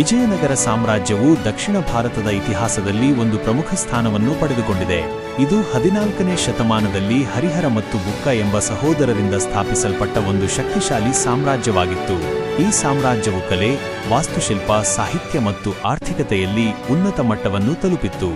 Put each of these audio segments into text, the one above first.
ವಿಜಯನಗರ ಸಾಮ್ರಾಜ್ಯವು ದಕ್ಷಿಣ ಭಾರತದ ಇತಿಹಾಸದಲ್ಲಿ ಒಂದು ಪ್ರಮುಖ ಸ್ಥಾನವನ್ನು ಪಡೆದುಕೊಂಡಿದೆ. ಇದು ಹದಿನಾಲ್ಕನೇ ಶತಮಾನದಲ್ಲಿ ಹರಿಹರ ಮತ್ತು ಬುಕ್ಕ ಎಂಬ ಸಹೋದರರಿಂದ ಸ್ಥಾಪಿಸಲ್ಪಟ್ಟ ಒಂದು ಶಕ್ತಿಶಾಲಿ ಸಾಮ್ರಾಜ್ಯವಾಗಿತ್ತು. ಈ ಸಾಮ್ರಾಜ್ಯವು ಕಲೆ, ವಾಸ್ತುಶಿಲ್ಪ, ಸಾಹಿತ್ಯ ಮತ್ತು ಆರ್ಥಿಕತೆಯಲ್ಲಿ ಉನ್ನತ ಮಟ್ಟವನ್ನು ತಲುಪಿತ್ತು.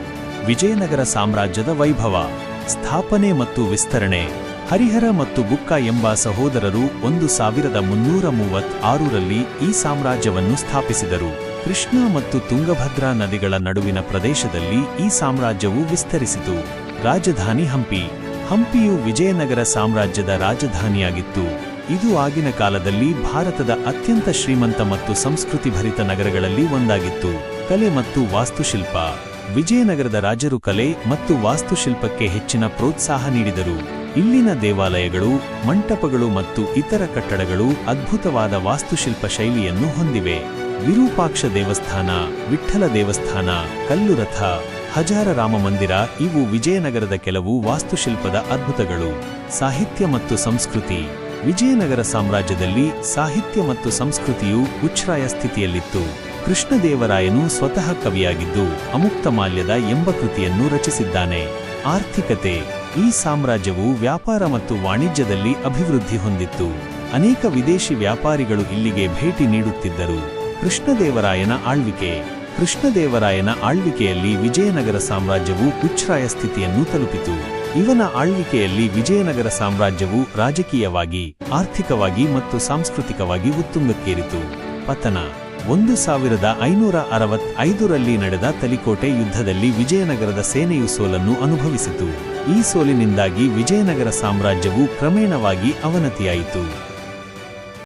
ವಿಜಯನಗರ ಸಾಮ್ರಾಜ್ಯದ ವೈಭವ, ಸ್ಥಾಪನೆ ಮತ್ತು ವಿಸ್ತರಣೆ. ಹರಿಹರ ಮತ್ತು ಬುಕ್ಕ ಎಂಬ ಸಹೋದರರು ಒಂದು ಸಾವಿರದ ಮುನ್ನೂರ ಮೂವತ್ತ್ ಆರರಲ್ಲಿ ಈ ಸಾಮ್ರಾಜ್ಯವನ್ನು ಸ್ಥಾಪಿಸಿದರು. ಕೃಷ್ಣ ಮತ್ತು ತುಂಗಭದ್ರಾ ನದಿಗಳ ನಡುವಿನ ಪ್ರದೇಶದಲ್ಲಿ ಈ ಸಾಮ್ರಾಜ್ಯವು ವಿಸ್ತರಿಸಿತು. ರಾಜಧಾನಿ ಹಂಪಿ. ಹಂಪಿಯು ವಿಜಯನಗರ ಸಾಮ್ರಾಜ್ಯದ ರಾಜಧಾನಿಯಾಗಿತ್ತು. ಇದು ಆಗಿನ ಕಾಲದಲ್ಲಿ ಭಾರತದ ಅತ್ಯಂತ ಶ್ರೀಮಂತ ಮತ್ತು ಸಂಸ್ಕೃತಿಭರಿತ ನಗರಗಳಲ್ಲಿ ಒಂದಾಗಿತ್ತು. ಕಲೆ ಮತ್ತು ವಾಸ್ತುಶಿಲ್ಪ. ವಿಜಯನಗರದ ರಾಜರು ಕಲೆ ಮತ್ತು ವಾಸ್ತುಶಿಲ್ಪಕ್ಕೆ ಹೆಚ್ಚಿನ ಪ್ರೋತ್ಸಾಹ ನೀಡಿದರು. ಇಲ್ಲಿನ ದೇವಾಲಯಗಳು, ಮಂಟಪಗಳು ಮತ್ತು ಇತರ ಕಟ್ಟಡಗಳು ಅದ್ಭುತವಾದ ವಾಸ್ತುಶಿಲ್ಪ ಶೈಲಿಯನ್ನು ಹೊಂದಿವೆ. ವಿರೂಪಾಕ್ಷ ದೇವಸ್ಥಾನ, ವಿಠ್ಠಲ ದೇವಸ್ಥಾನ, ಕಲ್ಲುರಥ, ಹಜಾರ ರಾಮ ಮಂದಿರ ಇವು ವಿಜಯನಗರದ ಕೆಲವು ವಾಸ್ತುಶಿಲ್ಪದ ಅದ್ಭುತಗಳು. ಸಾಹಿತ್ಯ ಮತ್ತು ಸಂಸ್ಕೃತಿ. ವಿಜಯನಗರ ಸಾಮ್ರಾಜ್ಯದಲ್ಲಿ ಸಾಹಿತ್ಯ ಮತ್ತು ಸಂಸ್ಕೃತಿಯು ಉಚ್ಛ್ರಾಯ ಸ್ಥಿತಿಯಲ್ಲಿತ್ತು. ಕೃಷ್ಣದೇವರಾಯನು ಸ್ವತಃ ಕವಿಯಾಗಿದ್ದು ಅಮುಕ್ತ ಮಾಲ್ಯದ ಎಂಬ ಕೃತಿಯನ್ನು ರಚಿಸಿದ್ದಾನೆ. ಆರ್ಥಿಕತೆ. ಈ ಸಾಮ್ರಾಜ್ಯವು ವ್ಯಾಪಾರ ಮತ್ತು ವಾಣಿಜ್ಯದಲ್ಲಿ ಅಭಿವೃದ್ಧಿ ಹೊಂದಿತ್ತು. ಅನೇಕ ವಿದೇಶಿ ವ್ಯಾಪಾರಿಗಳು ಇಲ್ಲಿಗೆ ಭೇಟಿ ನೀಡುತ್ತಿದ್ದರು. ಕೃಷ್ಣದೇವರಾಯನ ಆಳ್ವಿಕೆ. ಕೃಷ್ಣದೇವರಾಯನ ಆಳ್ವಿಕೆಯಲ್ಲಿ ವಿಜಯನಗರ ಸಾಮ್ರಾಜ್ಯವು ಉಚ್ಛ್ರಾಯ ಸ್ಥಿತಿಯನ್ನು ತಲುಪಿತು. ಇವನ ಆಳ್ವಿಕೆಯಲ್ಲಿ ವಿಜಯನಗರ ಸಾಮ್ರಾಜ್ಯವು ರಾಜಕೀಯವಾಗಿ, ಆರ್ಥಿಕವಾಗಿ ಮತ್ತು ಸಾಂಸ್ಕೃತಿಕವಾಗಿ ಉತ್ತುಂಗಕ್ಕೇರಿತು. ಪತನ. ಒಂದು ಸಾವಿರದ ಐನೂರ ಅರವತ್ ಐದರಲ್ಲಿ ನಡೆದ ತಲಿಕೋಟೆ ಯುದ್ಧದಲ್ಲಿ ವಿಜಯನಗರದ ಸೇನೆಯು ಸೋಲನ್ನು ಅನುಭವಿಸಿತು. ಈ ಸೋಲಿನಿಂದಾಗಿ ವಿಜಯನಗರ ಸಾಮ್ರಾಜ್ಯವು ಕ್ರಮೇಣವಾಗಿ ಅವನತಿಯಾಯಿತು.